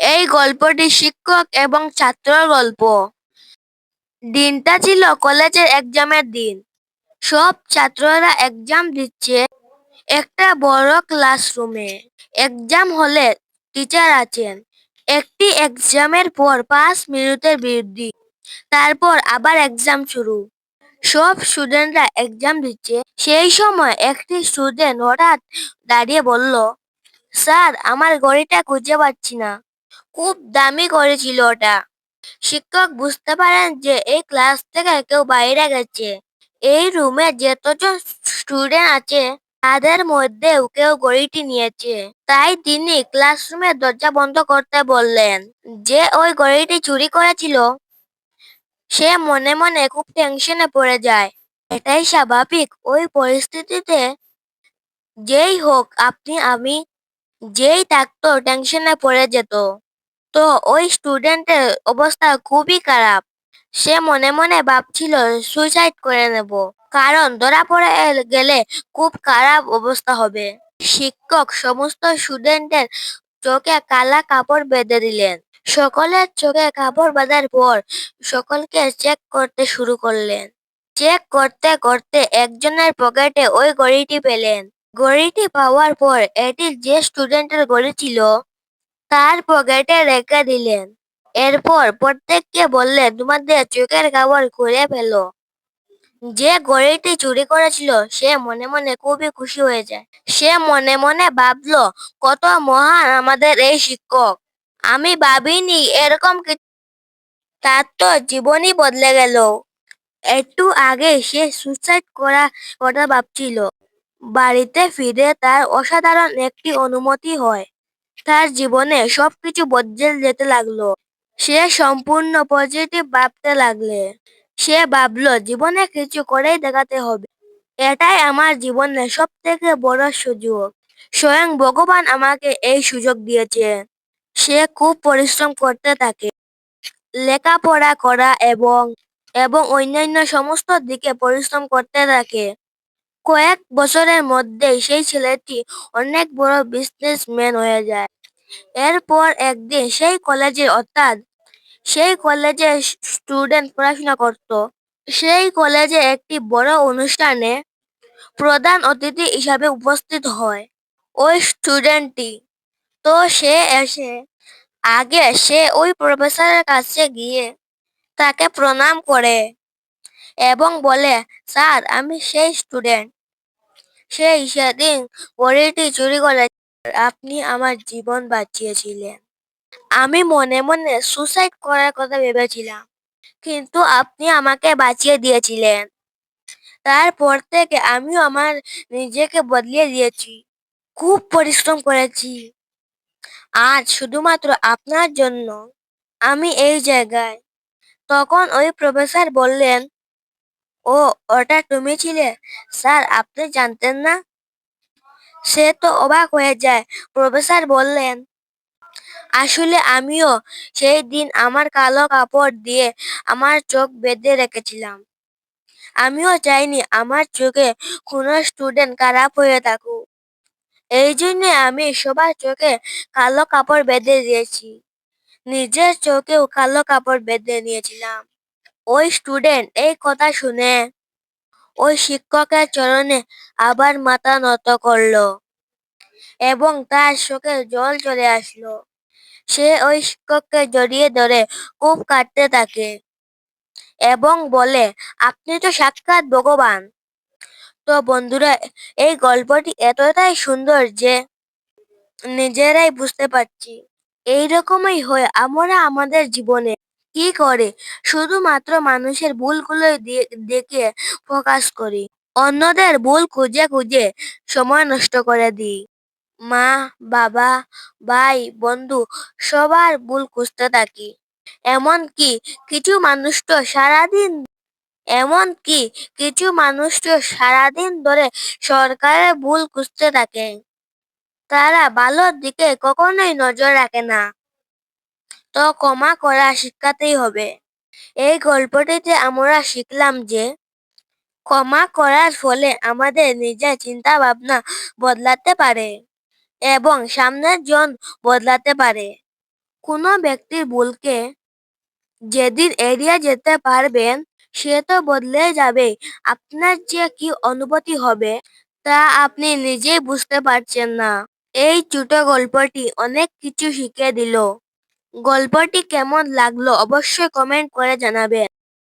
এই গল্পটি শিক্ষক এবং ছাত্রর গল্প। দিনটা ছিল কলেজের এক্সামের দিন। সব ছাত্ররা এক্সাম দিচ্ছে একটা বড় ক্লাসরুমে এক্সাম হলে টিচার আছেন। একটি এক্সামের পর পাঁচ মিনিটের বিরতি, তারপর আবার এক্সাম শুরু। সব স্টুডেন্টরা এক্সাম দিচ্ছে। সেই সময় একটি স্টুডেন্ট হঠাৎ দাঁড়িয়ে বলল, স্যার, আমার ঘড়িটা খুঁজে পাচ্ছি না। খুব দামি ঘড়ি ছিল ওটা। শিক্ষক বুঝতে পারেন যে এই ক্লাস থেকে কেউ বাইরে গেছে। এই রুমে যতজন স্টুডেন্ট আছে, তাদের মধ্যেও কেউ গড়িটি নিয়েছে। তাই তিনি ক্লাসরুমের দরজা বন্ধ করতে বললেন যে ওই গড়িটি চুরি করেছিল। সে মনে মনে খুব টেনশনে পড়ে যায়। এটাই স্বাভাবিক। ওই পরিস্থিতিতে যেই হোক, আপনি, আমি যেই থাকতো টেনশনে পড়ে যেত। তো ওই স্টুডেন্টের অবস্থা খুবই খারাপ। সে মনে মনে ভাবছিল সুইসাইড করে নেব। কারণ ধরা পড়ে গেলে খুব খারাপ অবস্থা হবে। শিক্ষক সমস্ত স্টুডেন্টের চোখে কালা কাপড় বেঁধে দিলেন। সকলের চোখে কাপড় বাঁধার পর সকলকে চেক করতে শুরু করলেন। চেক করতে করতে একজনের পকেটে ওই ঘড়িটি পেলেন। ঘড়িটি পাওয়ার পর এটি যে স্টুডেন্টের ঘড়ি ছিল তার পকেটে রেখে দিলেন। এরপর প্রত্যেককে বললেন, তোমাদের চোখের কাপড় খুলে ফেলো। যে ঘড়িটি চুরি করেছিল, সে মনে মনে খুবই খুশি হয়ে যায়। সে মনে মনে ভাবলো, কত মহান আমাদের এই শিক্ষক। আমি ভাবিনি এরকম তার তো জীবনই বদলে গেল। একটু আগে সে সুইসাইড করা কথা ভাবছিল। বাড়িতে ফিরে তার অসাধারণ একটি অনুমতি হয়। তার জীবনে সবকিছু বদলে যেতে লাগল। সে সম্পূর্ণ পজিটিভ ভাবতে লাগলে। সে ভাবলো, জীবনে কিছু করেই দেখাতে হবে। এটাই আমার জীবনে সব থেকে বড় সুযোগ। স্বয়ং ভগবান আমাকে এই সুযোগ দিয়েছে। সে খুব পরিশ্রম করতে থাকে। লেখাপড়া করা এবং এবং অন্যান্য সমস্ত দিকে পরিশ্রম করতে থাকে। কয়েক বছরের মধ্যেই সেই ছেলেটি অনেক বড় বিজনেসম্যান হয়ে যায়। এরপর একদিন সেই কলেজে অর্থাৎ সেই কলেজে স্টুডেন্ট পড়াশোনা করত। সেই কলেজে একটি বড় অনুষ্ঠানে প্রধান অতিথি হিসাবে উপস্থিত হয় ওই স্টুডেন্টটি তো সে এসে, আগে সে ওই প্রফেসরের কাছে গিয়ে তাকে প্রণাম করে এবং বলে, স্যার, আমি সেই স্টুডেন্ট সেই সেদিন ঘড়িটি চুরি করে আপনি আমার জীবন বাঁচিয়েছিলেন। আমি মনে মনে সুসাইড করার কথা ভেবেছিলাম, কিন্তু আপনি আমাকে বাঁচিয়ে দিয়েছিলেন। তারপর থেকে আমিও আমার নিজেকে বদলিয়ে দিয়েছি, খুব পরিশ্রম করেছি। আজ শুধুমাত্র আপনার জন্য আমি এই জায়গায়। তখন ওই প্রফেসর বললেন ও, ওটা তুমি ছিলে? স্যার, আপনি জানতেন না? সে তো অবাক হয়ে যায়। প্রফেসর বললেন, আসলে আমিও সেই দিন আমার কালো কাপড় দিয়ে আমার চোখ বেঁধে রেখেছিলাম। আমিও চাইনি আমার চোখে কোনো স্টুডেন্ট খারাপ হয়ে থাকুক। এই জন্য আমি সবার চোখে কালো কাপড় বেঁধে দিয়েছি। নিজের চোখেও কালো কাপড় বেঁধে নিয়েছিলাম। ওই স্টুডেন্ট এই কথা শুনে, ওই শিক্ষকের চরণে আবার মাথা নত করল এবং তার চোখে জল চলে আসলো। সে ওই শিক্ষককে জড়িয়ে ধরে খুব কাটতে থাকে এবং বলে, আপনি তো সাক্ষাৎ ভগবান। তো বন্ধুরা, এই গল্পটি এতটাই সুন্দর যে নিজেরাই বুঝতে পারছি। এইরকমই হয় আমরা আমাদের জীবনে। কি করে? শুধুমাত্র মানুষের ভুলগুলোই দেখে ফোকাস করি। অন্যদের ভুল খুঁজে খুঁজে সময় নষ্ট করে দিই। মা, বাবা, ভাই, বন্ধু সবার ভুল খুঁজতে থাকি। এমনকি কিছু মানুষ তো সারাদিন, এমনকি কিছু মানুষ তো সারাদিন ধরে সরকারের ভুল খুঁজতে থাকে। তারা ভালোর দিকে কখনোই নজর রাখে না। তো ক্ষমা করা শিক্ষাতেই হবে। এই গল্পটিতে আমরা শিখলাম যে ক্ষমা করার ফলে আমাদের নিজের চিন্তা ভাবনা বদলাতে পারে এবং সামনের জন বদলাতে পারে। কোনো ব্যক্তির ভুলকে যেদিন এড়িয়ে যেতে পারবেন, সে তো বদলে যাবে। আপনার যে কি অনুভূতি হবে, তা আপনি নিজেই বুঝতে পারছেন না। এই ছোট গল্পটি অনেক কিছু শিখিয়ে দিল। গল্পটি কেমন লাগল অবশ্যই কমেন্ট করে জানাবেন